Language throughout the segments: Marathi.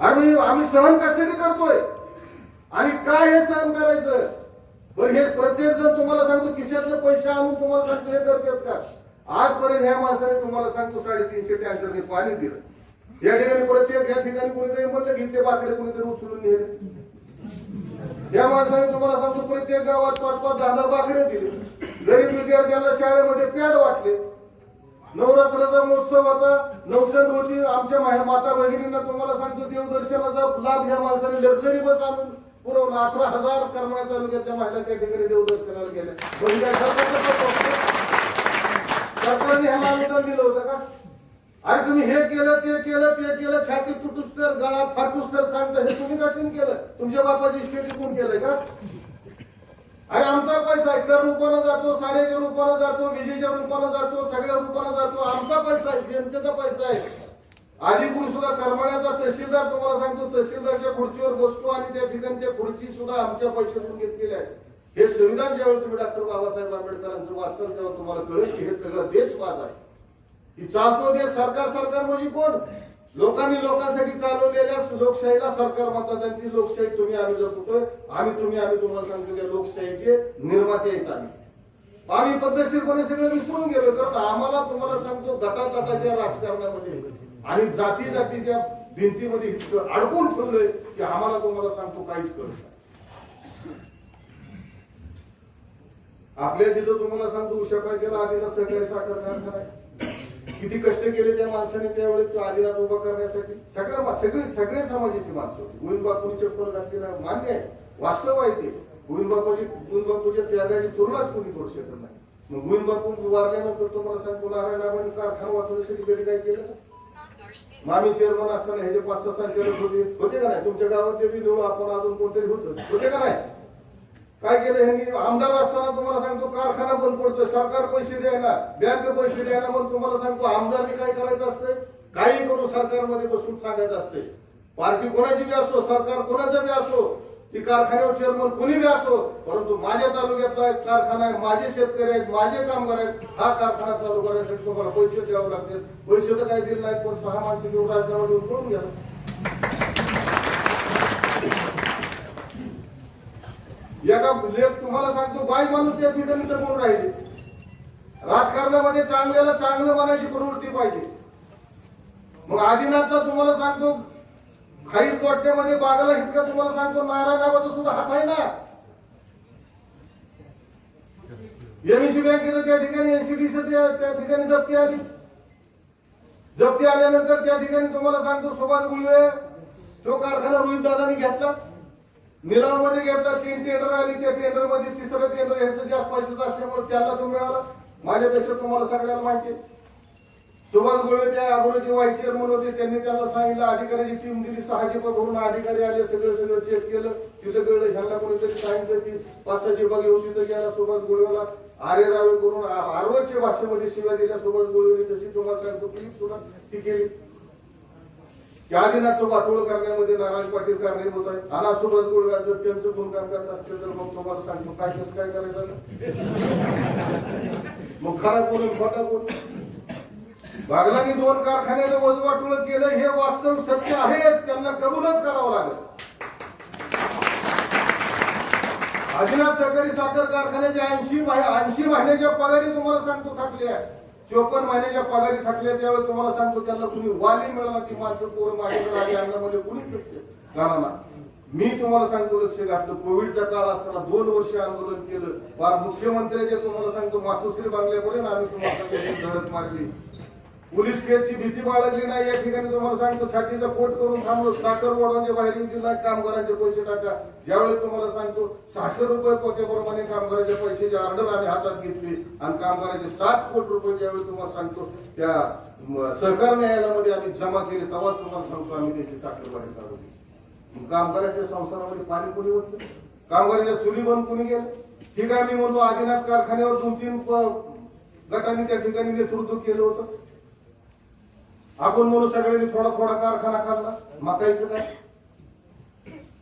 आम्ही म्हणजे आम्ही सहन कशाने करतोय? आणि काय हे सहन करायचं? पण हे प्रत्येक जण तुम्हाला सांगतो किशातले पैसे आणून तुम्हाला सांगतो हे करतात का? आजपर्यंत ह्या माणसाने तुम्हाला सांगतो साडेतीनशे टँकरने पाणी दिलं. या ठिकाणी प्रत्येक या ठिकाणी कोणीतरी म्हणलं घेतले ते बाकडे कोणीतरी उचलून नेले. या माणसाने तुम्हाला सांगतो प्रत्येक गावात पाच पाच दहा दहा बाकडे दिले गरीब विद्यार्थ्यांना शाळेमध्ये पॅड वाटले. नवरात्राचा महोत्सव आता नवचंद होती आमच्या माता भगिनींना तुम्हाला सांगतो देवदर्शनाचा लाभ या माणसाने लक्झरी बस आणून पुरवला. अठरा हजार करमाळा तालुक्याच्या महिला त्या ठिकाणी देवदर्शनाला गेल्या. म्हणजे सरकारने ह्याला अनुदान दिलं होतं का? अरे तुम्ही हे केलं ते केलं ते केलं छाती तुटूस तर गळा फाटूस तर सांगता हे तुम्ही कशाने केलं? तुमच्या बापाची इस्टेट कोण केलंय का? अरे आमचा पैसा आहे कर रूपानं जातो सारेच्या रूपानं जातो विजेच्या रूपानं जातो सगळ्या रूपानं जातो. आमचा पैसा आहे जनतेचा पैसा आहे. आधी कोणी सुद्धा करमाळ्याचा तहसीलदार तुम्हाला सांगतो तहसीलदारच्या खुर्चीवर बसतो आणि त्या ठिकाणच्या खुर्ची सुद्धा आमच्या पैशातून घेतलेल्या आहे हे संविधान ज्यावेळी तुम्ही डॉक्टर बाबासाहेब आंबेडकरांचं वाचल तेव्हा तुम्हाला कळेल की हे सगळं देशवाद आहे. की चालतो देश सरकार सरकार म्हणजे कोण? लोकांनी लोकांसाठी चालवलेल्या लोकशाहीला सरकार म्हणतात आणि ती लोकशाही तुम्ही आम्ही जपतोय आम्ही तुम्ही आम्ही तुम्हाला सांगतो त्या लोकशाहीचे निर्माते आहेत आम्ही आम्ही पद्धतशीरपणे सगळं विसरून गेलो कारण आम्हाला तुम्हाला सांगतो गटातटाच्या राजकारणामध्ये आणि जाती जातीच्या भिंतीमध्ये इतकं अडकून ठेवलंय की आम्हाला तुम्हाला सांगतो काहीच कळत नाही. आपल्या जिथं तुम्हाला सांगतो उशा पाहिजे आलेला सगळे साखर कारखाना आहे. किती कष्ट केले त्या माणसाने त्यावेळेस तो आदिनाथ उभा करण्यासाठी? सगळ्या सगळे सगळे समाजाची माणसं होती. गोविंद बापूंनी चप्पल घातलेला मान्य आहे. वास्तव आहे ते. गोविंद बापूजी गोविंद बापूच्या त्यागाची तुलनाच कोणी करू शकत नाही. मग गोविंद बापू वारल्यानंतर तुम्हाला सांगतो नारायण रामांनी कारखाना वाचवण्यासाठी कधी काय केलं मामी चेअरमन असताना हे जे पाच सहा संचालक होते होते का नाही? तुमच्या गावात ते बी जवळ आपण अजून कोणतरी होतं. होते का नाही? काय केलं ह्यांनी आमदार असताना तुम्हाला सांगतो कारखाना बंद पडतोय सरकार पैसे द्यायला बँक पैसे द्यायला पण तुम्हाला सांगतो आमदारने काय करायचं असतंय? काही करून सरकारमध्ये बसून सांगायचं असते पार्टी कोणाची बी असो सरकार कोणाचं बी असो ती कारखान्यावर चेअरमन कोणी बी असो परंतु माझ्या तालुक्यातला एक कारखाना आहे माझे शेतकरी आहेत माझे कामगार आहेत हा कारखाना चालू करण्यासाठी तुम्हाला पैसे द्यावे लागतील. पैसे तर काही दिले नाहीत पण सहा माणसे घेऊन राजकारणावर करून घ्या एका लेख म्हणजे तुम्हाला सांगतो बाई माणूस त्या ठिकाणी तर कोण राहिले? राजकारणामध्ये चांगल्याला चांगलं बनायची प्रवृत्ती पाहिजे. मग आदिनाथचा तुम्हाला सांगतो खाईल कोट्यामध्ये बागला इतकं तुम्हाला सांगतो नारायणाबाचा सुद्धा हात आहे ना. एमएससी बँकेचं त्या ठिकाणी एनसीडीचं त्या ठिकाणी जप्ती आली. जप्ती आल्यानंतर त्या ठिकाणी तुम्हाला सांगतो सुभाष गुळवे तो कारखाना रोहित दादानी घेतला. निलावमध्ये घेतला तीन टेंडर आली त्या टेंडरमध्ये तिसरं टेंडर यांचं जास्त पैशाचं असल्यामुळे त्यांना तो मिळाला. माझ्यापेक्षा तुम्हाला सगळ्यांना माहिती सुभाष गोळे त्या अगोदरचे व्हाईस चेअरमन होते त्यांनी त्यांना सांगितलं अधिकाऱ्याची टीम दिली सहा भरून अधिकारी आले सगळं सगळं चेक केलं. तिथं कळलं ह्यांना कोणीतरी सांगितलं की पाच सहा जीपा घेऊन तिथं गेला सुभाष गोळेला आरे रावे करून आरवच्या भाषेमध्ये शिव्या दिल्या सुभाष गोळेने तशी तुम्हाला सांगतो की सुद्धा ती केली. त्या दिनाचं वाटोळ करण्यामध्ये नारायण पाटील कारणीभूत आहे आणि सुभाष गोळगा जर त्यांचं गुणगान करत असते तर मग तुम्हाला सांगतो काय कसं काय करायचं मग खरा कोण खोटा कोण बागलांनी दोन कारखान्याला वज वाटोळ केलं हे वास्तव सत्य आहेच त्यांना करूनच करावं लागेल. अजिनाथ सहकारी साखर कारखान्याचे ऐंशी ऐंशी महिन्याच्या पगारी तुम्हाला सांगतो थकले आहे चोपन्न महिन्याच्या पगारी थकल्या त्यावेळेस तुम्हाला सांगतो त्यांना तुम्ही वाली मिळाला ती माणसं पोरं माझ्याकडे आली अन्नामध्ये कुणीच भेटते घराला मी तुम्हाला सांगतो लक्ष घातलं कोविडचा काळ असताना दोन वर्ष आंदोलन केलं. मुख्यमंत्र्याचे तुम्हाला सांगतो मातोश्री बांगल्यामुळे ना आम्ही तुम्हाला धडक मारली. पोलीस केसची भीती बाळगली नाही. या ठिकाणी तुम्हाला सांगतो छातीचा पोट करून थांबलो. साखर वडांचे बाहेरून जिल्हा कामगारांचे पैसे टाका. ज्यावेळेस तुम्हाला सांगतो सहाशे रुपये पोत्याप्रमाणे कामगारांचे पैशाची ऑर्डर आम्ही हातात घेतली. आणि कामगारांचे सात कोटी रुपये ज्यावेळी तुम्हाला सांगतो त्या सहकार न्यायालयामध्ये आम्ही जमा केले तेव्हाच तुम्हाला सांगतो आम्ही त्याची साखर वाढी चालवली कामगारांच्या संसारामध्ये पाणी कोणी होत कामगारांच्या चुली बंद कोणी गेलं ठीक आहे मी म्हणतो आदिनाथ कारखान्यावर दोन तीन गटांनी त्या ठिकाणी नेतृत्व केलं होतं. आपण म्हणून सगळ्यांनी थोडा थोडा कारखाना काढला. मकाईचं काय?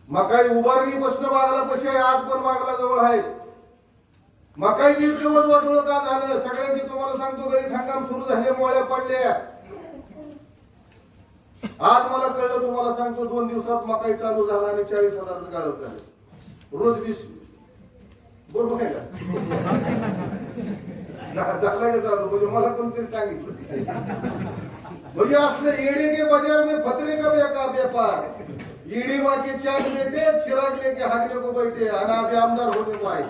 मकाई उभारणी बसणं मागला पशी आहे आज पण मागला जवळ आहे. मकाईची जेवण वाटोळ का झालं? सगळ्यांची तुम्हाला सांगतो गळी हंगाम सुरू झाले मोळ्या पडल्या. आज मला कळलं तुम्हाला सांगतो दोन दिवसात मकाई चालू झाला आणि चाळीस हजाराचं गाळत झालं. रोज वीस. बरोबर काय का? झा- झाला म्हणजे मला कोणतरी सांगितलं. भैया असलं ईडी के बाजार में फतरे का व्यापार। ईडी माँ के चांद बेटे चिराग लेके हागने को बैठे आणि आमदार होने को आए।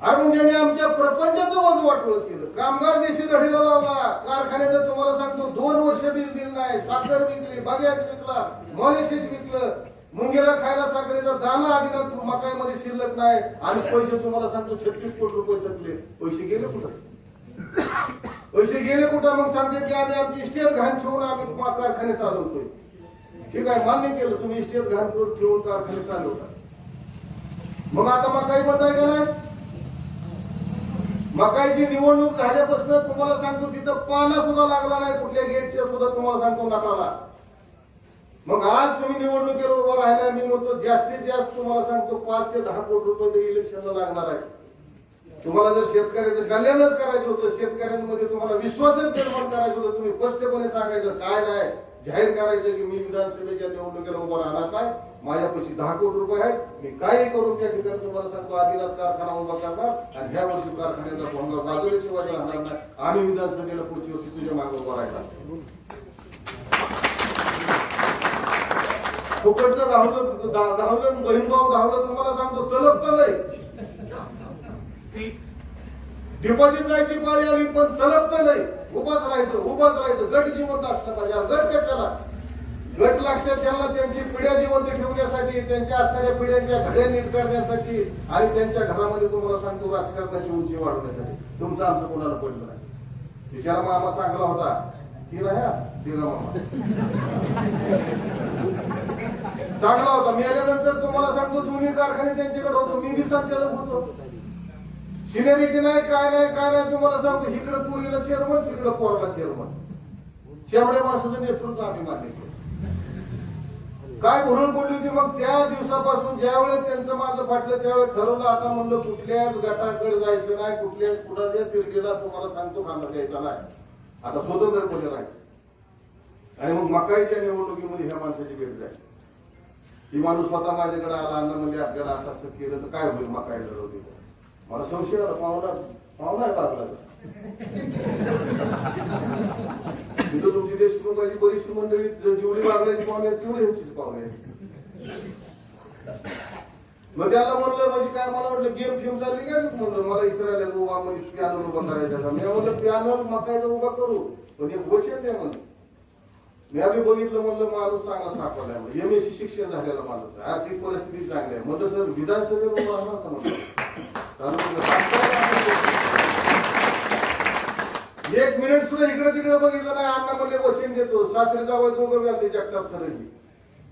अरे म्हणजे आमच्या प्रपंचाचं वज वाटवलं केलं. कामगार देशी धडीला लावला कारखान्याचं तुम्हाला सांगतो दोन वर्ष बिल दिलं नाही. साखर विकली बागेत विकला मॉलिशीत विकलं. मुंगेला खायला साखरेचा दाना आधी मकाईमध्ये शिल्लक नाही. आणि पैसे तुम्हाला सांगतो छत्तीस कोटी रुपये थकले पैसे गेले कुठं? पैसे गेले कुठं? मग सांगते की आम्ही आमची इस्टेट घाण ठेवून आम्ही तुम्हाला कारखाने चालवतोय. ठीक आहे मान्य केलं तुम्ही इस्टेट घाण करून ठेवून कारखाने चालवता. मग आता मकाई बंद आहे का नाही मकाईची निवडणूक झाल्यापासून तुम्हाला सांगतो तिथं पाना सुद्धा लागला नाही कुठल्या गेटच्या सुद्धा तुम्हाला सांगतो नटाला मग आज तुम्ही निवडणुकीला उभा राहिला मी म्हणतो जास्तीत जास्त तुम्हाला सांगतो पाच ते दहा कोटी रुपये इलेक्शनला लागणार आहे. तुम्हाला जर शेतकऱ्याचं कल्याणच करायचं होतं शेतकऱ्यांमध्ये तुम्हाला विश्वासच निर्माण करायचं होतं तुम्ही स्पष्टपणे सांगायचं काय नाही जाहीर करायचं की मी विधानसभेच्या निवडणुकीला उभा राहणार नाही माझ्यापाशी दहा कोटी रुपये आहेत मी काही करून त्या ठिकाणी तुम्हाला सांगतो आदिनाथ कारखाना उभा करणार आणि ह्या वर्षी कारखान्याचा भोंगा बाजूल्याशिवाय राहणार नाही. आम्ही विधानसभेला पुढच्या वर्षी तुझ्या मागे उभा राहणार. फुकटचं धावलं धा- बहीण भाऊ धावलं तुम्हाला सांगतो तलप तलय डिपॉझिट जायची पाळी आली पण तलपत नाही. उभाच राहायचं उभाच राहायचं. गट जिवंत असलं पाहिजे गट कशाला? गट लक्षात त्यांना त्यांची पिढ्या जिवंत ठेवण्यासाठी त्यांच्या असणाऱ्या पिढ्यांच्या घड्या नीट करण्यासाठी आणि त्यांच्या घरामध्ये तुम्हाला सांगतो राजकारणाची उंची वाढवण्यासाठी तुमचं आमचं कोणाला पडलं नाही. विचार मामा चांगला होता की नाही मामा. चांगला होता. मी आल्यानंतर तुम्हाला सांगतो दोन्ही कारखाने त्यांच्याकडे होतो. मी बी संचालक होतो. सिनियरिटी नाही काय नाही काय नाही तुम्हाला सांगतो इकडे पुरीला चेअरमन तिकडे पोराला चेअरमन. शेवड्या माणसाचं नेतृत्व आम्ही मान्य केलं काय भरून पडली होती मग त्या दिवसापासून ज्यावेळेस त्यांचं माझं फाटलं त्यावेळेस ठरवलं आता म्हणलं कुठल्याच गटाकडे जायचं नाही कुठल्याच कुणाच्या तिरकीला तुम्हाला सांगतो खांदा द्यायचा नाही. आता स्वतंत्रपणे राहायचं? आणि मग मकाईच्या निवडणुकीमध्ये ह्या माणसाची भेट जाईल ही माणूस स्वतः माझ्याकडे आला अन्न म्हणजे आपल्याला असं असं केलं तर काय होईल मकाई लढवली तर? मला संशय झाला पाहुणा पाहुणा आहे बागला तिथं तुमची देशमुखाची बरीचशी मंडळी जेवढी बागल्याची पाहुणे तेवढी ह्यांचीच पाहुणे मग त्याला म्हणलं म्हणजे काय मला वाटलं गेम फेम चालली काय म्हणलं मला इस्रायला उभा म्हणजे पियानो उभा करायचा मी म्हणलं पियानो मकायचा उभा करू. पण एक वचन द्या म्हणलं. मी आम्ही बघितलं म्हणलं माणूस चांगला सापडलाय एम एस सी शिक्षण झालेला माणूस आर्थिक परिस्थिती चांगली आहे. म्हणलं सर विधानसभेत उभा राहणार का म्हणलं. एक मिनिट सुद्धा इकडे तिकडे बघितलं नाही अण्णा म्हणले वचन देतो. सासरीचा वय दोघं घालते जगताप सरजी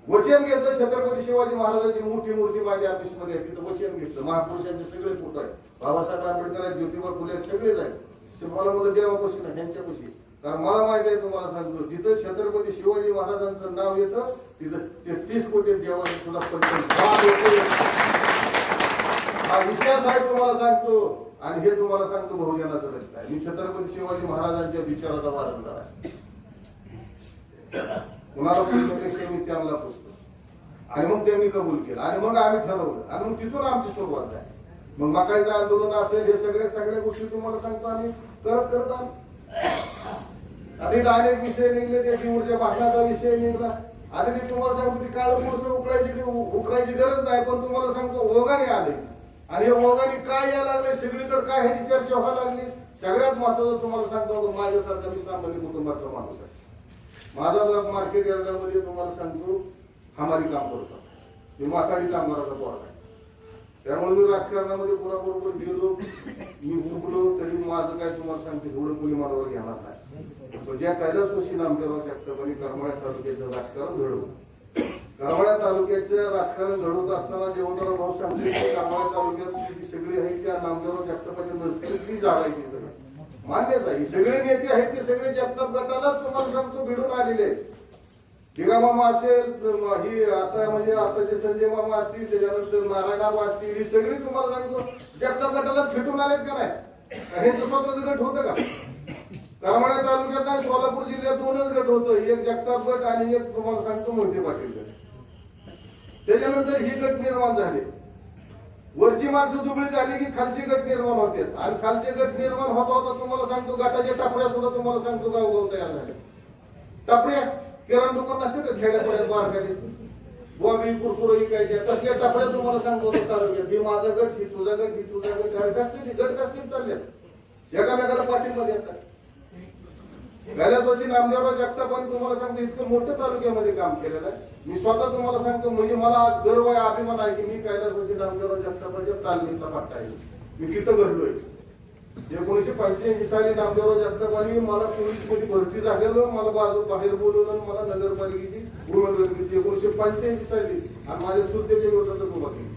वचन घेतलं छत्रपती शिवाजी महाराजांची मोठी मूर्ती माझ्या ऑफिसमध्ये आहे. तिथं वचन घेतलं. महापुरुषांचे सगळे फोटो आहे बाबासाहेब आंबेडकर आहेत ज्योतिबा फुले सगळेच आहेत. मला म्हणलं देवापाशी ना ह्यांच्यापाशी कारण मला माहिती आहे तुम्हाला सांगतो जिथं छत्रपती शिवाजी महाराजांचं नाव येतं तिथं तेहतीस कोटी देवाचे सुद्धा पंचवीस हा इतिहास आहे तुम्हाला सांगतो आणि हे तुम्हाला सांगतो बहुजनाचं रक्त आहे मी छत्रपती शिवाजी महाराजांच्या विचाराचा वारंवार आहे. कुणाला पुस्तकापेक्षा मी त्यांना पुसतो आणि मग त्यांनी कबूल केलं. आणि मग आम्ही ठरवलं. आणि मग तिथून आमची सुरुवात आहे मग मकाईचं आंदोलन असेल हे सगळे सगळ्या गोष्टी तुम्हाला सांगतो आम्ही. करत करत आम्ही. अनेक विषय निघले त्याची ऊर्जा भाषणाचा विषय निघला. आता मी तुम्हाला सांगतो की काळ पुरुष उकळायची उकळायची गरज नाही पण तुम्हाला सांगतो ओघाने आले. आणि हे ओघाने काय यायला लागले? सगळीकडे काय ह्याची चर्चा व्हायला लागली? सगळ्यात महत्वाचं तुम्हाला सांगतो माझ्यासारखा मी सांगली कुटुंबाचा माणूस आहे. माझा जर मार्केट यार्डामध्ये म्हणजे तुम्हाला सांगतो हमारी काम करतो. मी माथाडी कामगाराचा पोरात आहे. त्यामुळे मी राजकारणामध्ये कोणाबरोबर गेलो मी उभलो तरी माझं काय तुम्हाला सांगते एवढं कोणी माझ्यावर घेणार नाही. पण ज्या कैलास मशी केला जगतापानी करमाळ्या तालुक्याचं राजकारण घडवलं. करमाळ्या तालुक्याचं राजकारण घडवत असताना जेवणारा भाऊ सांगते की तालुक्यात जी सगळी आहे त्या नामदेवा जगतापाच्या नसतील जाळ आहे ती सगळं. मान्यच आहे सगळे नेते आहेत ते सगळे जगताप गटालाच तुम्हाला सांगतो भिडून आलेले आहेत. मामा असेल ही आता म्हणजे आता जे संजय मामा असतील त्याच्यानंतर नारायणराव असतील ही सगळी तुम्हाला सांगतो जगताप गटालाच भेटून आलेत का नाही? हे ह्यांचं स्वतःच गट होतं का? करमाळा तालुक्यात सोलापूर जिल्ह्यात दोनच गट होतं. एक जगताप गट आणि एक तुम्हाला सांगतो मोहिते पाटील गट. त्याच्यानंतर ही गट निर्माण झाले. वरची माणसं दुबळी झाली की खालची गट निर्माण होते. आणि खालचे गट निर्माण होता होता तुम्हाला सांगतो गटाच्या टपऱ्या सुद्धा तुम्हाला सांगतो गाव गाव तयार झाले. टपऱ्या किराणा दुकान नसते का खेड्यापड्यात बारकाडे बॉबी काय द्या कसल्या टपऱ्या तुम्हाला सांगतो तालुक्यात ही माझा गट ही तुझा गट ही तुझा गट. अरे कसली गट असतील चालल्यात एकामेकाला पाठिंबा देतात. गैलासवासी नामदेवराव जगतापांनी तुम्हाला सांगतो इतकं मोठं तालुक्यामध्ये काम केलेलं आहे. मी स्वतः तुम्हाला सांगतो म्हणजे मला आज गर्व आहे अभिमान आहे की मी कैलासवासी नामदेवराव जगतापाच्या तालमीतला पट्टा आहे. मी तिथं घडलोय. एकोणीशे पंच्याऐंशी साली नामदेवराव जगतापांनी मला पोलीसमध्ये भरती झालेलं मला बाजू बाहेर बोलवलं मला नगरपालिकेची उमेदवारी दिली एकोणीशे पंच्याऐंशी साली आणि माझ्या सुद्धा विरोधात उभा केली.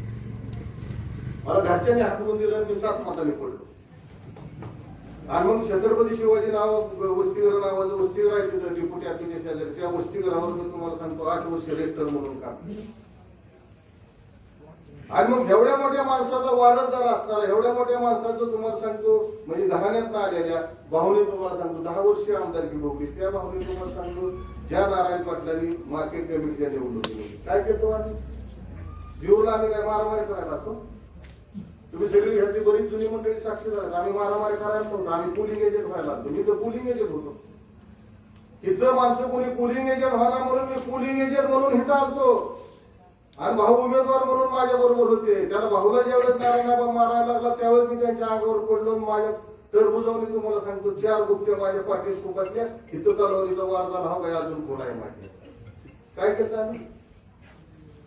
मला घरच्यांनी हाकलून दिलं मी सात मताने पडलो. आणि मग छत्रपती शिवाजी नाव वस्तीगर नावाचं वस्तीगर आहे तिथं डेप्युटी अभिनेते शेजारी त्या वस्तीगरावर मी तुम्हाला सांगतो आठ वर्ष रेक्टर म्हणून काम. आणि मग एवढ्या मोठ्या माणसाचा वारसदार असणारा एवढ्या मोठ्या माणसाचं तुम्हाला सांगतो म्हणजे घराण्यात आलेल्या भाऊने तुम्हाला सांगतो दहा वर्ष आमदारकी भोगली त्या भाऊने तुम्हाला सांगतो ज्या नारायण पाटलांनी मार्केट कमिटीच्या निवडणुकीमध्ये. काय करतो आम्ही? जीवला आम्ही काय मारामारी करायला लागतो? तुम्ही सगळी घरची बरीच जुनी मंडळी साक्षी झाली आम्ही मारामारी करायला नव्हतो. आम्ही पोलिंग एजंट व्हायला. लागलो मी तर पोलिंग एजंट होतो. इथं माणसं कोणी पोलिंग एजंट व्हायला म्हणून मी पोलिंग एजंट म्हणून इथं आलतो. आणि भाऊ उमेदवार म्हणून माझ्या बरोबर होते. त्याला भाऊला ज्यावेळेस नारायणाबा मारायला लागला त्यावेळेस मी त्यांच्या अंगावर पडलो आणि माझ्या टरबुजावणी तुम्हाला सांगतो. चार गुप्त्या माझ्या पाठीत फुकातल्या इथं तलवारीचा वार झाला. हा काय अजून कोण आहे माझ्या? काय केलं आम्ही?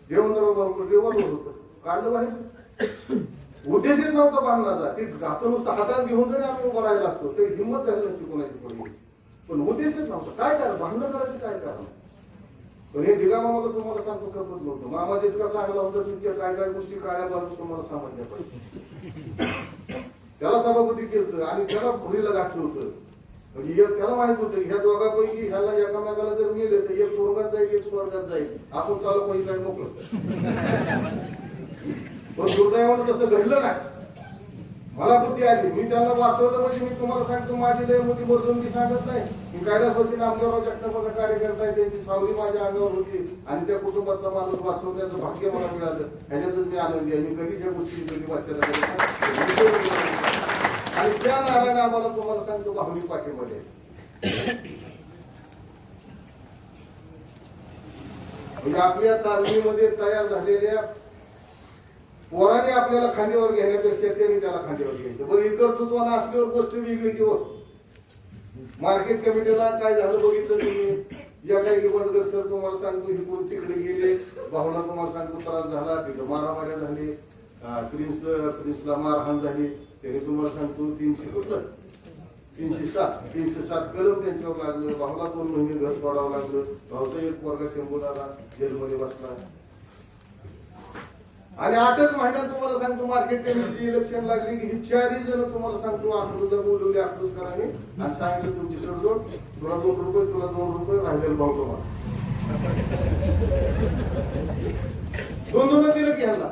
देवेंद्र भाऊ देवावर होतं. काढलं बाहेर. उद्देशित नव्हता बांधण्याचा ते असं नुसतं हातात घेऊन जरी आम्ही उभं लागतो असतो तरी हिंमत झाली नसती कोणाची पडली पण उद्देशित नव्हतं काय कारण? भांडणं करायचं काय कारण? पण हे ढिगा मामाला तुम्हाला सांगतो करत नव्हतं. मामा जितका सांगला होता तितक्या काय काय गोष्टी काय बाजू तुम्हाला समजल्या पाहिजे त्याला सभापती केलं आणि त्याला भुरीला गाठलं होतं. म्हणजे एक त्याला माहीत होतं ह्या दोघांपैकी ह्याला एकामेकाला जर गेले तर एक तुरुंगात जाईल एक स्वर्गात जाईल. आपण चालू पैसे काय मोकळं. पण दुर्दैवानं तसं घडलं नाही. मला बुद्धी आली. मी त्यांना वाचवलं म्हणजे मी तुम्हाला सांगतो माझी लय मोठी मी सांगत नाही. मी कायदा बसून आमच्यावर जगतापाचा कार्यकर्ता आहे त्यांची सावली माझ्या अंगावर होती आणि त्या कुटुंबाचा माणूस वाचवण्याचं भाग्य मला मिळालं. ह्याच्यातच मी आनंदी आहे. मी कधी त्या गोष्टी कधी वाचायला आणि त्या नारायण आम्हाला तुम्हाला सांगतो भावनी पाठीमध्ये म्हणजे आपल्या तालमीमध्ये तयार झालेल्या पोराने आपल्याला खांद्यावर घेण्यापेक्षा त्यांनी त्याला खांद्यावर घ्यायचं. बरं इतर तुत्वानं असल्यावर गोष्ट वेगळी किंवा मार्केट कमिटीला काय झालं बघितलं तुम्ही? या काही बंडकर सर तुम्हाला सांगतो ही कोण तिकडे गेले भाऊला तुम्हाला सांगतो त्रास झाला तिथं मारामाऱ्या झाली प्रिन्स प्रिन्सला मारहाण झाली त्याने तुम्हाला सांगतो तीनशे कुठलं तीनशे सात तीनशे सात कलम त्यांच्यावर लागलं भाऊला दोन महिने घर सोडावं लागलं भाऊचा एक पोरगा आला जेलमध्ये बसला. आणि आठच महिन्यात तुम्हाला सांगतो मार्केट कमिटीची इलेक्शन लागली की ही चारही जण तुम्हाला सांगतो अकलूजला बोलवले अकलूजकरांनी आणि सांगितलं तुमची तडजोड तुला दोन रुपये तुला दोन रुपये राहिलेलं भाव तुम्हाला. दोन दोन दिलं की ह्याला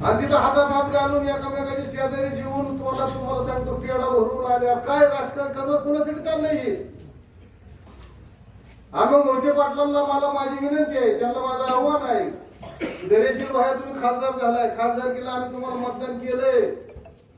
आणि तिथं हातात हात घालून एकामेकाच्या शेजारी जीवन तोंडात तुम्हाला सांगतो पेडा भरून आल्या. काय राजकारण करणं कुणासाठी चाललंय हे? अगं मोठे पाटलांना मला माझी विनंती आहे त्यांना माझं आव्हान आहे. गणेशजी भाया तुम्ही खासदार झालाय. खासदार केला आम्ही तुम्हाला मतदान केलंय.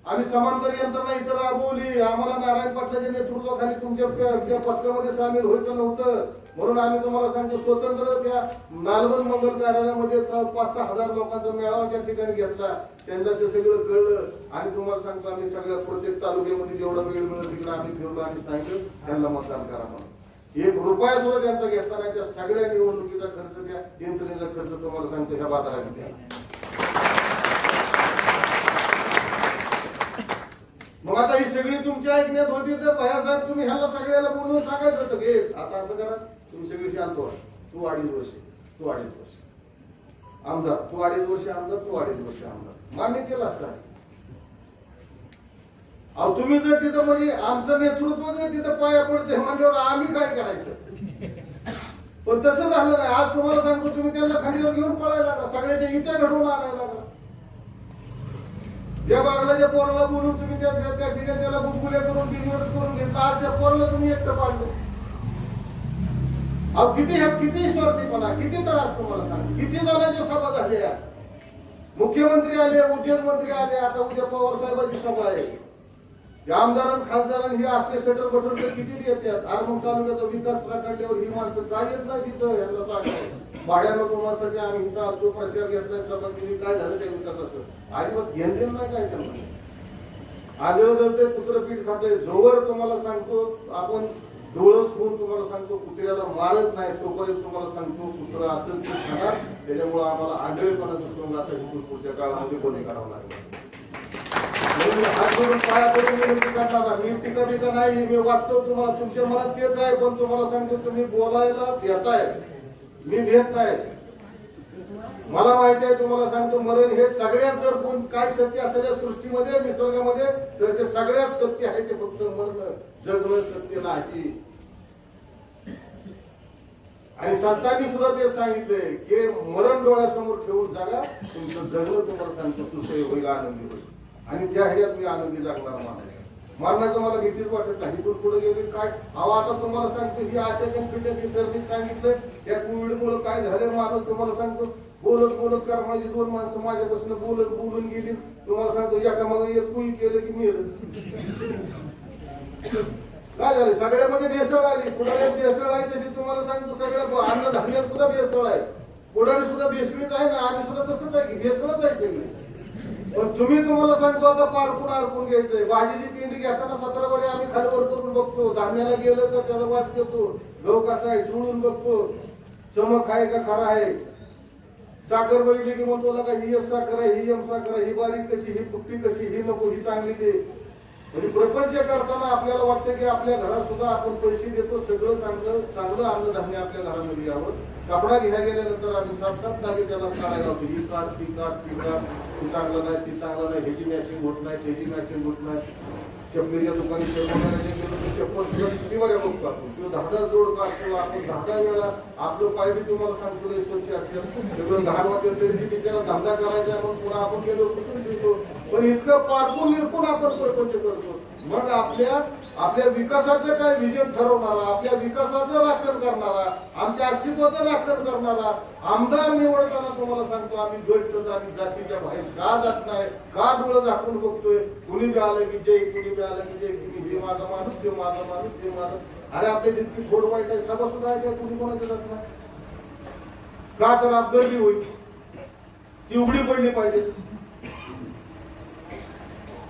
आम्ही समांतर यंत्रणा इथं राबवली. आम्हाला नारायण पाटलाच्या नेतृत्वाखाली तुमच्या पक्षामध्ये सामील व्हायचं नव्हतं. म्हणून आम्ही तुम्हाला सांगतो स्वतंत्र त्या नालवण मंगल कार्यालयामध्ये पाच सहा हजार लोकांचा मेळावा त्या ठिकाणी घेतला. त्यांना ते सगळं कळलं. आणि तुम्हाला सांगतो आम्ही सगळ्या प्रत्येक तालुक्यामध्ये जेवढा वेळ मिळेल तिकडे आम्ही फिरलो आणि सांगितलं त्यांना मतदान करा म्हणून. एक रुपया सुद्धा त्यांचा घेतला नाही. त्या सगळ्या निवडणुकीचा खर्च द्या. यंत्रणेचा खर्च तुम्हाला सांगतो ह्या बाजारात द्या. मग आता ही सगळी तुमच्या ऐकण्यात होती तर भयासाहेब तुम्ही ह्याला सगळ्याला बोलून सांगायचं होतं घे आता असं करा तुम्ही सगळी शांत व्हा. तू अडीच वर्ष तू अडीच वर्ष. आमदार तू अडीच वर्ष आमदार तू अडीच वर्ष आमदार. मान्य केलं असतं. अहो तुम्ही जर तिथं म्हणजे आमचं नेतृत्व जर तिथं पाया पडते म्हणजे आम्ही काय करायचं? पण तसं झालं नाही. आज तुम्हाला सांगतो तुम्ही त्यांना खांडीवर घेऊन पळायला लागला. सगळ्याच्या इत्या घडवून आणायला लागला. ज्या बागला ज्या पोराला बोलून तुम्ही त्या त्या- ठिकाणी त्याला गुदगुल्या करून बिनवडत करून घेतला. आज त्या पोरला तुम्ही एकटं पाडलं अहो किती किती स्वार्थीपणा किती त्रास तुम्हाला सांग? किती जणांच्या सभा झाल्या? मुख्यमंत्री आले उद्योगमंत्री आले आता उद्या पवार साहेबांची सभा आहे. या आमदारां खासदारांनी हे असले स्वेटर बटर तर किती येतात आरमोग तालुक्याचा विकास प्रकल्पावर ही माणसं काय येत नाही तिथं यांना सांगतो भाड्यानं आम्ही इथं आलतो प्रचार घेतलाय सभा केली काय झालं त्या विकासाचं? आणि मग घेण नाही काय त्यांना आंधळ जळते कुत्र पीठ खातोय. जोवर तुम्हाला सांगतो आपण डोळस होऊन तुम्हाला सांगतो कुत्र्याला मारत नाही तोपर्यंत तुम्हाला सांगतो कुत्रा असेल खाणार. त्याच्यामुळे आम्हाला आंधळेपणा दिसून आता इथून पुढच्या काळामध्ये कोणी करावं लागेल म्हणून हात जोडून पाया पडून मी टीका बिका नाही मी वाचतो तुम्हाला तुमच्या मनात तेच आहे पण तुम्हाला सांगतो तुम्ही बोलायला घेताय मी घेत नाही मला माहिती आहे तुम्हाला सांगतो मरण हे सगळ्यात जर कोण काय सत्य असेल या सृष्टीमध्ये निसर्गामध्ये तर ते सगळ्यात सत्य आहे ते फक्त मरण जगणं सत्य नाही आणि संतांनी सुद्धा ते सांगितलंय की मरण डोळ्यासमोर ठेवून जागा तुमचं जगणं तुम्हाला सांगतो सुसय होईल आनंदी होईल. आणि त्या ह्याच्यात मी आनंदी लागणार माणूस मरणाचं मला भीतीच वाटत नाही. इथून पुढे गेले काय? अहो आता तुम्हाला सांगतो ही अटॅक पिटक सरनी सांगितलं या कोविडमुळे काय झालं माणूस तुम्हाला सांगतो. बोलत बोलत कर माझी दोन माणसं माझ्यापासून बोलत बोलून गेली. तुम्हाला सांगतो एका मग एक कुई केलं की मी काय झालं? सगळ्यामध्ये भेसळ आली. पुढाऱ्यात भेसळ आहे तशी तुम्हाला सांगतो. सगळ्या अन्नधान्यात सुद्धा भेसळ आहे. पुढारी सुद्धा भेसळीच आहे ना? आम्ही सुद्धा तसंच आहे की भेसळच आहे सगळी पण तुम्ही तुम्हाला सांगतो आता पारपूर अडकून घ्यायचंय. भाजीची पिंडी घेताना सतरा आम्ही खालवर करून बघतो. धान्याला गेलं तर त्याला वाच देतो गहू कसा आहे जुळून बघतो. चमक आहे का खरा आहे? साखर बघितली की म्हणतो का ही एस साखर आहे ही एम साखर आहे ही बारीक कशी ही पुट्टी कशी ही नको ही चांगली ते. म्हणजे प्रपंच करताना आपल्याला वाटतं की आपल्या घरात सुद्धा आपण पैसे देतो सगळं चांगलं चांगलं अन्नधान्य आपल्या घरामध्ये यावं. कपडा घ्या गेल्यानंतर आम्ही सात सात जागे त्याला काढायला होतो ही काढ ती काढ ती काढ. ती चांगलं नाही ती चांगलं नाही. ह्याची मॅचिंग होत नाही त्याची मॅचिंग होत नाही. चपलीच्या दुकानी चप्पल किंवा तर काढतो किंवा दहा दहा जोड काढतो आपण दहा दहा वेळा आपलं पाय बी तुम्हाला सांगतो स्वच्छ असतात सगळं घाण वाटेल तरी ती बिचारा धंदा करायचा आहे म्हणून पुन्हा आपण गेलो कुठून शिकतो? पण इतकं पारखून निरखून आपण प्रपंच करतो. मग आपल्या आपल्या विकासाचं काय विजन ठरवणारा आपल्या विकासाचं राखण करणारा आमच्या अस्तित्वाचं राखण करणारा आमदार निवडताना तुम्हाला सांगतो आम्ही गट आणि जातीच्या बाहेर का जात नाही का डोळं झाकून बघतोय? कुणी बी आलं की जय कुणी बी आलं की जय कुणी हे माझा माणूस ते माझा माणूस ते माझा. अरे आपल्या जितकी थोड वाईट आहे सभा सुद्धा आहे का कुणी कोणाच्या जात नाही. का तर आप गर्दी होईल. ती उघडी पडली पाहिजे.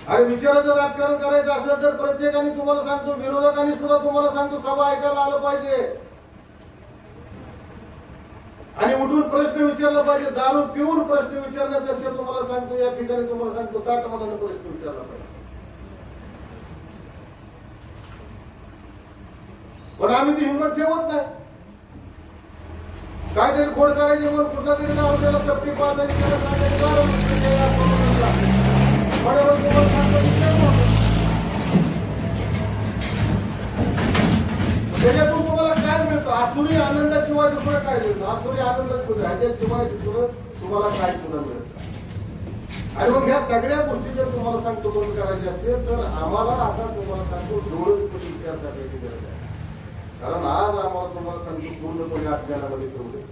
अरे विचाराचं राजकारण करायचं असेल तर प्रत्येकाने तुम्हाला सांगतो विरोधकांनी सुद्धा तुम्हाला सांगतो सभा ऐकायला आलं पाहिजे. आणि उठून प्रश्न विचारला पाहिजे दारू पिऊन प्रश्न विचारण्यापेक्षा तुम्हाला सांगतो या ठिकाणी तुम्हाला सांगतो ताट मनाने प्रश्न विचारला पाहिजे. पण आम्ही ती हिंमत ठेवत नाही. काहीतरी खोड करायची म्हणून कुठला तरी नाव त्याला चपटी पाजायची त्याच्यातून तुम्हाला काय मिळतं? आसुरी आनंदाशिवाय तुम्हाला काय मिळतं? आसुरी आनंद ह्याच्याशिवाय दुसरं तुम्हाला काय सुद्धा मिळत? नाही. आणि मग ह्या सगळ्या गोष्टी जर तुम्हाला सांगतो बंद करायच्या असतील तर आम्हाला आता तुम्हाला सांगतो डोळे विचार करण्याची गरज आहे कारण आज आम्हाला तुम्हाला सांगतो पूर्णपणे अज्ञानामध्ये ठेवले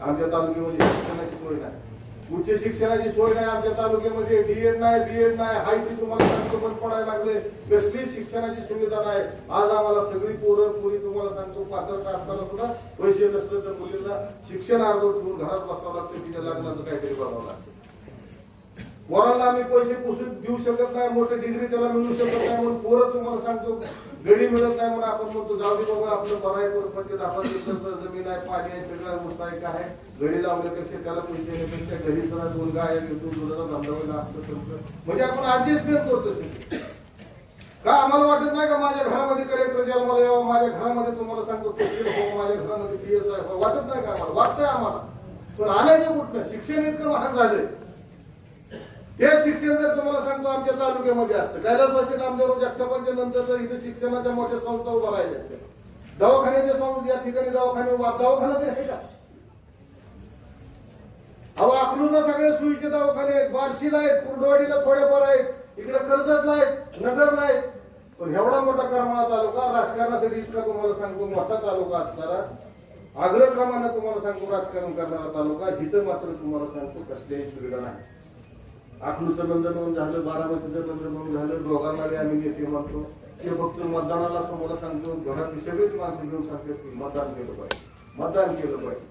आमच्या तालुक्यामध्ये शिक्षणाची सोय नाही. उच्च शिक्षणाची सोय नाही आमच्या तालुक्यामध्ये. डीएड नाही बीएड नाही. हाय ते तुम्हाला सांगतो पण पडायला लागले. कसली शिक्षणाची सुविधा नाही. आज आम्हाला सगळी पोरं पोरी तुम्हाला सांगतो पात्रता असताना सुद्धा पैसे नसले तर मुलींना शिक्षण अर्ध ठेवून घरात बसावं लागतं तिच्या लग्नाचं काहीतरी बघावं लागतं. पोरांना आम्ही पैसे पुसून देऊ शकत नाही मोठे डिग्री त्याला मिळू शकत नाही म्हणून पोरं तुम्हाला सांगतो गडी मिळत नाही म्हणून आपण म्हणतो जाऊ दे बाबा आपलं बरं आहे म्हणजे दहा जमीन आहे पाणी आहे सगळं ऊस आहे. काय आहे गडी लावल्यापेक्षा त्याला पैसे देण्यापेक्षा घरी जरा दोन गाय घेतो दुधाचा धंदा वगैरे असतं म्हणजे आपण ऍडजस्टमेंट करतो सगळी. का आम्हाला वाटत नाही का माझ्या घरामध्ये कलेक्टर जन्माला यावं माझ्या घरामध्ये तुम्हाला सांगतो तहसील हो माझ्या घरामध्ये पी एस आय वाटत नाही का आम्हाला? वाटतंय आम्हाला. पण आणायचं कुठलं शिक्षण इतकं महाग झालंय. हे शिक्षण जर तुम्हाला सांगतो आमच्या तालुक्यामध्ये असतं. कैलासवासी नामदेव जगतापांच्या नंतर जर इथे शिक्षणाच्या मोठ्या संस्था उभा राहिल्या असत्या. दवाखान्याच्या संस्था या ठिकाणी दवाखाने उभा दवाखाना तरी आहे का? अहो अकलूला सगळे सुईचे दवाखाने आहेत. बार्शीला आहेत कुर्डवाडीला थोडेफार आहेत. इकडे कर्जतला आहेत नगरला आहेत. पण एवढा मोठा करमाळा तालुका राजकारणासाठी इतका तुम्हाला सांगतो मोठा तालुका असणारा. अग्रक्रमाने तुम्हाला सांगतो राजकारण करणारा तालुका. इथं मात्र तुम्हाला सांगतो कसल्याही सुविधा नाही. अकलूचं बंधन झालं बारामतीचं बंधन झालं दोघांना आम्ही नेते म्हणतो. ते फक्त मतदानाला तुम्हाला सांगतो घरातली सगळीच माणसं घेऊन सांगतात की मतदान केलं पाहिजे मतदान केलं पाहिजे.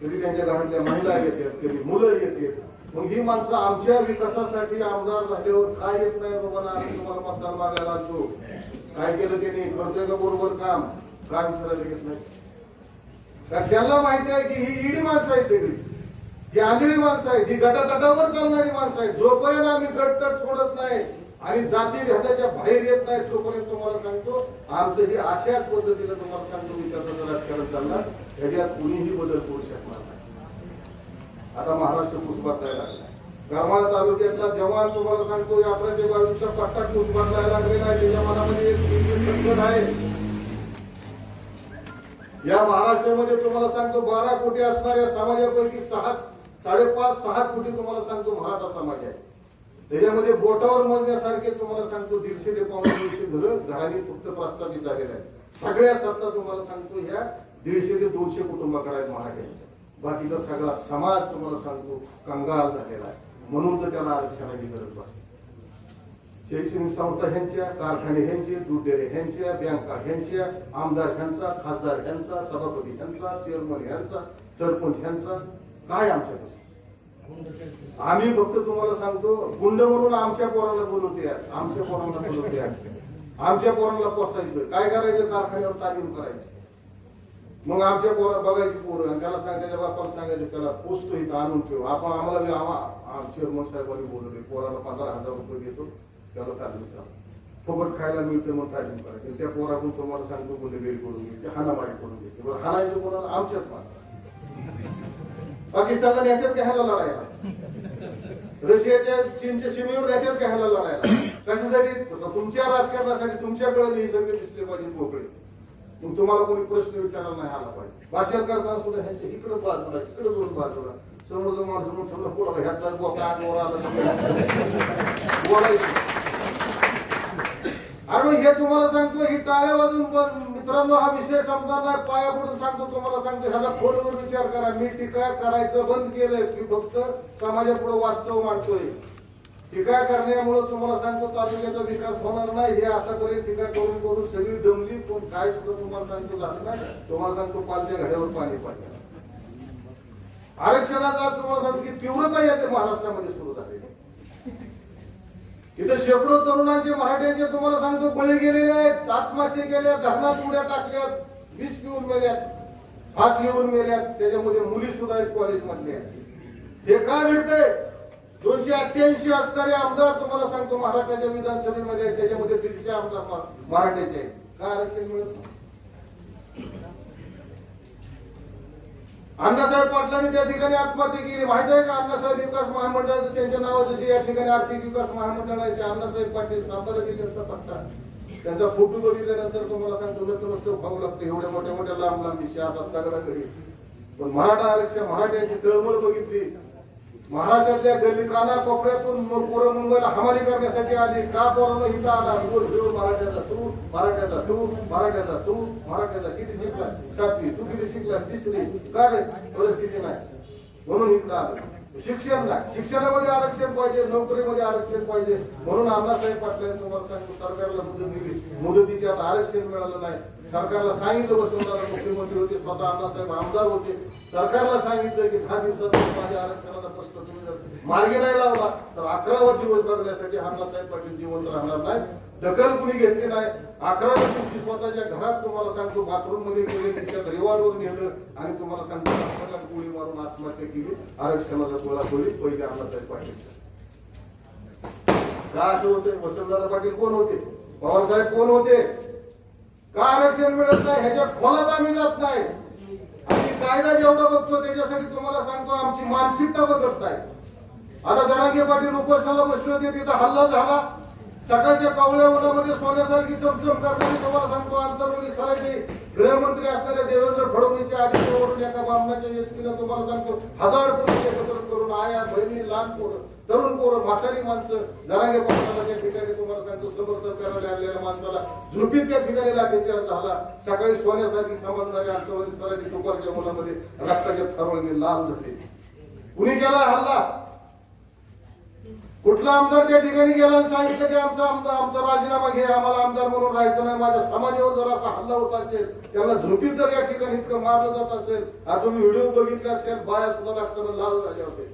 कधी त्यांच्या घरातल्या महिला येतात कधी मुलं येतात. मग ही माणसं आमच्या विकासासाठी आमदार झाल्यावर काय येत नाही बाबा ना आम्ही तुम्हाला मतदान मागायला असतो काय केलं त्यांनी? करतोय का बरोबर काम काय विचारायला घेत नाही. त्याला त्यांना माहिती आहे की ही ईडी माणसं आहे सगळी. ही आंधळी माणसं आहेत ही गटातटावर चालणारी माणसं आहेत. जोपर्यंत आम्ही गटतट सोडत नाही आणि जाती भेदाच्या बाहेर येत नाही तोपर्यंत तुम्हाला सांगतो आमचं हे अशाच पद्धतीनं तुम्हाला सांगतो विकासाचं राजकारण चालणार त्याच्यात कुणीही बदल करू शकणार नाही. आता महाराष्ट्र पुष्पात जायला लागला. करमाळ तालुक्यातला जवान तुम्हाला सांगतो या अकराशे बावीसच्या पट्टा पुष्पात जायला लागलेला आहे त्याच्या मनामध्ये एक संकट आहे. या महाराष्ट्रामध्ये तुम्हाला सांगतो बारा कोटी असणाऱ्या समाजापैकी सहा साडेपाच सहा कोटी तुम्हाला सांगतो मराठा समाज आहे. त्याच्यामध्ये बोटावर मोजण्यासारखे तुम्हाला सांगतो दीडशे ते पावणे दोनशे घरं घराने फक्त प्रस्थापित झालेले आहेत. सगळ्या सत्ता तुम्हाला सांगतो ह्या दीडशे ते दोनशे कुटुंबाकडे आहेत मराठ्यांच्या बाकीचा सगळा समाज तुम्हाला सांगतो कंगाल झालेला आहे. म्हणून तर त्याला आरक्षणाची गरज भासते. शैक्षणिक संस्था ह्यांच्या कारखाने ह्यांचे दूध डेरे ह्यांच्या बँका ह्यांच्या आमदार ह्यांचा खासदार ह्यांचा सभापती ह्यांचा चेअरमन ह्यांचा सरपंच ह्यांचा काय आमच्याकडे आम्ही फक्त तुम्हाला सांगतो गुंड म्हणून आमच्या पोराला बोलवते आमच्या पोराला बोलवते आमच्या पोराला पोसायचं. काय करायचं? कारखान्यावर तालीम करायची. मग आमच्या पोरा बघायची पोरं त्याला सांगायचं बापाला सांगायचं त्याला पोचतो इथं आणून ठेव. आपण आम्हाला आम्हा चेअरमन साहेबांनी बोलवले पोराला पंधरा हजार रुपये देतो त्याला तालीम करा. फुकट खायला मिळते मग तालीम करायचं. त्या पोराकडून तुम्हाला सांगतो गुन्हेगारी करून घेते हाणामारी करून घेते बरं हाणायचं कोणाला? आमच्याच माणसं पाकिस्तानला नेत्यात घ्यायला लढायला. रशियाच्या चीनच्या सीमेवर नेत्यात घ्यायला लढायला. कशासाठी? तुमच्या राजकारणासाठी तुमच्याकडे निसर्ग दिसले पाहिजे पोकळे मग तुम्हाला कोणी प्रश्न विचारायला नाही आला पाहिजे. भाषण करताना सुद्धा ह्यांच्या इकडे बाजूला इकडं दोन बाजूला. समोरचं माणूस म्हणून ठेवला पुढं ह्यातला बोका वर आला बोलायचं. अरे हे तुम्हाला सांगतो ही टाळ्या वाजून पण मित्रांनो हा विषय समजा नाही पाया पडून सांगतो तुम्हाला सांगतो. ह्याचा खोलवर विचार करा. मी टीका करायचं बंद केलंय. की फक्त समाजापुढे वास्तव मांडतोय. टीका करण्यामुळे तुम्हाला सांगतो तालुक्याचा विकास होणार नाही. हे आतापर्यंत टीका करून करून सगळी जमली. पण काय सुद्धा तुम्हाला सांगतो झालं नाही. तुम्हाला सांगतो पालच्या घड्यावर पाणी पाहिजे आरक्षणाचा तुम्हाला सांगतो की तीव्रता येते महाराष्ट्रामध्ये सुरू झालेली. इथं शेकडो तरुणांचे मराठ्यांचे तुम्हाला सांगतो बळी गेलेले आहेत. आत्महत्या केल्या धरणात उड्या टाकल्यात विष घेऊन मेल्यात फास घेऊन मेल्यात. त्याच्यामध्ये मुली सुद्धा आहेत कॉलेज हे का घडतंय? दोनशे अठ्ठ्याऐंशी असणारे आमदार तुम्हाला सांगतो महाराष्ट्राच्या विधानसभेमध्ये त्याच्यामध्ये दीडशे आमदार मराठ्याचे आहेत. का आरक्षण मिळत अण्णासाहेब पाटलांनी त्या ठिकाणी आत्महत्या केली. माहिती आहे का? अण्णासाहेब विकास महामंडळाचं त्यांच्या नावाचं जे या ठिकाणी आर्थिक विकास महामंडळ आहे ते अण्णासाहेब पाटील सातारा जिल्ह्याचा पट्टा त्यांचा फोटो बघितल्यानंतर तुम्हाला सांगतो नतमस्तक व्हावं लागतं. एवढ्या मोठ्या मोठ्या लांब लांब दिशा आता सगळ्याकडे. पण मराठा आरक्षण मराठ्यांची तळमळ बघितली. महाराष्ट्रातल्या गल्ली काना कोपऱ्यातून मग पोरं मुंबईला हमाली करण्यासाठी आली. का पोरांना इथं आला? रोज घेऊन मराठ्याचा तू मराठ्याचा तू मराठ्याचा तू मराठ्याचा किती शिकला? सातवी तू किती शिकला? तिसरी का रे? परिस्थिती नाही. म्हणून इथं आलं. शिक्षण नाही. शिक्षणामध्ये आरक्षण पाहिजे नोकरीमध्ये आरक्षण पाहिजे. म्हणून अण्णासाहेब पाटलांनी तुम्हाला सांगतो सरकारला मुदत दिली. मुदतीची आता आरक्षण मिळालं नाही. सरकारला सांगितलं वसंतदादा मुख्यमंत्री होते स्वतः अण्णासाहेब आमदार होते. सरकारला सांगितलं की दहा दिवसात माझ्या आरक्षणाचा प्रश्न तुम्ही जर मार्गी नाही लावला तर अकरावा दिवस बघण्यासाठी अण्णासाहेब पाटील जिवंत राहणार नाही दखल कुणी घेतली नाही. अकरा दिवशी स्वतःच्या घरात तुम्हाला सांगतो बाथरूममध्ये गेले तिच्या रिवॉल्वर गेलं आणि तुम्हाला सांगतो गोळी मारून आत्महत्या केली आरक्षणाचा गोळा गोळी पहिले अण्णासाहेब पाटील. का असं होते? वसंतदादा पाटील कोण होते? पवारसाहेब कोण होते? का आरक्षण मिळत नाही? ह्याच्या खोलात आम्ही जात नाही. आम्ही कायदा जेवढा बघतो त्याच्यासाठी तुम्हाला सांगतो आमची मानसिकता बघत नाही आता जरांगे पाटील उपोषणाला बसले होते तिथं हल्ला झाला. सकाळच्या कावळ्या उन्हामध्ये सोन्यासारखी चमचम करणारी तुम्हाला सांगतो आंतरमंत्री सराठी गृहमंत्री असणाऱ्या देवेंद्र फडणवीसच्या आदित्यवरून एका बामणाच्या एसपीनं तुम्हाला सांगतो हजार पोलीस एकत्र करून आया बहिणी लहान पोरं तरुण पोरं म्हातारी माणसं नरागे पक्षाला त्या ठिकाणी तुम्हाला सांगतो समर्थन करायला आणलेल्या माणसाला झोपीत त्या ठिकाणी लाठीचार झाला. सकाळी सोन्यासारखी समजणाऱ्या आंतरमंत्री सराठी दुपारच्या मुलामध्ये रक्ताच्या थरवळीने लाल झाले कुणी केला हल्ला? कुठला आमदार त्या ठिकाणी गेला आणि सांगितलं की आमचा आमचा आमचा राजीनामा घे आम्हाला आमदार म्हणून राहायचं नाही माझ्या समाजावर जर असा हल्ला होत असेल त्यांना झोपीत जर या ठिकाणी इतकं मारलं जात असेल आता तुम्ही व्हिडिओ बघितला असेल बाया सुद्धा लागताना लाल झाले होते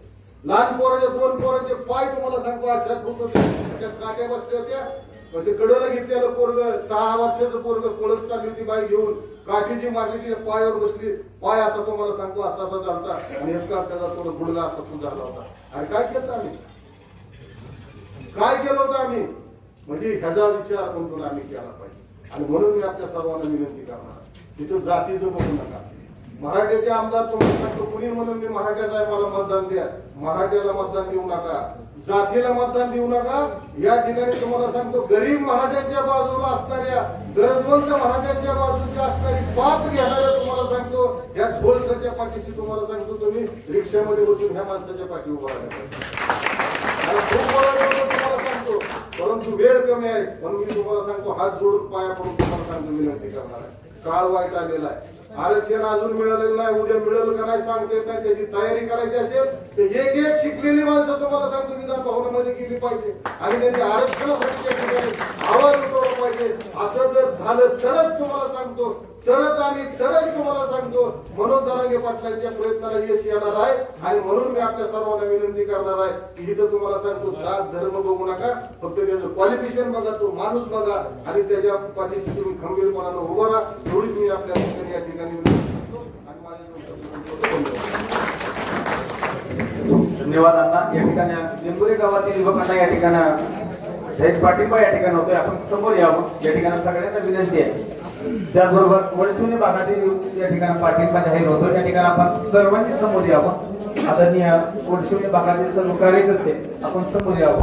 लहान पोराचे दोन पोराचे पाय तुम्हाला सांगतो अशात होत होते अशा काट्या बसल्या होत्या. म्हणजे कडलं घेतलेलं पोरग सहा वर्षाचं पोरग पळत चालली होती बाई घेऊन. काठीची मारली ती पायावर बसली. पाय असा तुम्हाला सांगतो असा असा झालता. आणि इतका त्याचा थोडं गुडगा असा तू झाला होता. आणि काय केलं आम्ही? काय केलं होतं आम्ही? म्हणजे ह्याचा विचार म्हणून आम्ही केला पाहिजे. आणि म्हणून मी आपल्या सर्वांना विनंती करणार. तिथं जातीचं बघू नका. मराठ्याचे आमदार तुम्हाला सांगतो कुणी म्हणून मी मराठ्याचा आहे मला मतदान द्या? मराठ्याला मतदान देऊ नका. जातीला मतदान देऊ नका. या ठिकाणी तुम्हाला सांगतो गरीब मराठ्यांच्या बाजूला असणाऱ्या गरजवंत मराठ्यांच्या बाजूची असणारी बात घेणाऱ्या तुम्हाला सांगतो. या झोलसरच्या पाठीशी तुम्हाला सांगतो तुम्ही रिक्षामध्ये बसून ह्या माणसाच्या पाठी उभा राहणार सांगतो परंतु वेळ कमी आहे म्हणून मी तुम्हाला सांगतो हात जोडून पाया पडून तुम्हाला सांगतो विनंती करणार आहे. काळ वाईट आलेला आहे. आरक्षण अजून मिळालेलं नाही उद्या मिळेल का नाही सांगता येत नाही. त्याची तयारी करायची असेल तर एक एक शिकलेली माणसं तुम्हाला सांगतो विधान भवनामध्ये गेली पाहिजे. आणि त्यांची आरक्षणासाठी आवाज उठवला पाहिजे. असं जर झालं तरच तुम्हाला सांगतो तरच आणि तरच तुम्हाला सांगतो मनोज जरांगे पाटलांच्या प्रयत्नाला यश येणार आहे. आणि म्हणून मी आपल्या सर्वांना विनंती करणार आहे की इथं तुम्हाला सांगतो जात धर्म बघू नका. फक्त त्याचं क्वालिफिकेशन बघा तो माणूस बघा. आणि त्याच्या पाठीशी तुम्ही खंबीरपणानं उभं राहा. एवढीच मी आपल्या या ठिकाणी विनंती आणि धन्यवाद. अण्णा या ठिकाणी लिंबुरे गावातील युवकांना या ठिकाणी जयेश पाठिंबा या ठिकाणी होतोय. आपण समोर यावं. या ठिकाणी सगळ्यांना विनंती आहे. त्याचबरोबर वडसुनी भागातील या ठिकाणी पाठिंबा जाहीर होतो या ठिकाणी आपण सर्वांनी समोर यावं. आदरणीय वडसुनी भागातील सर्व कार्यकर्ते आपण समोर यावं.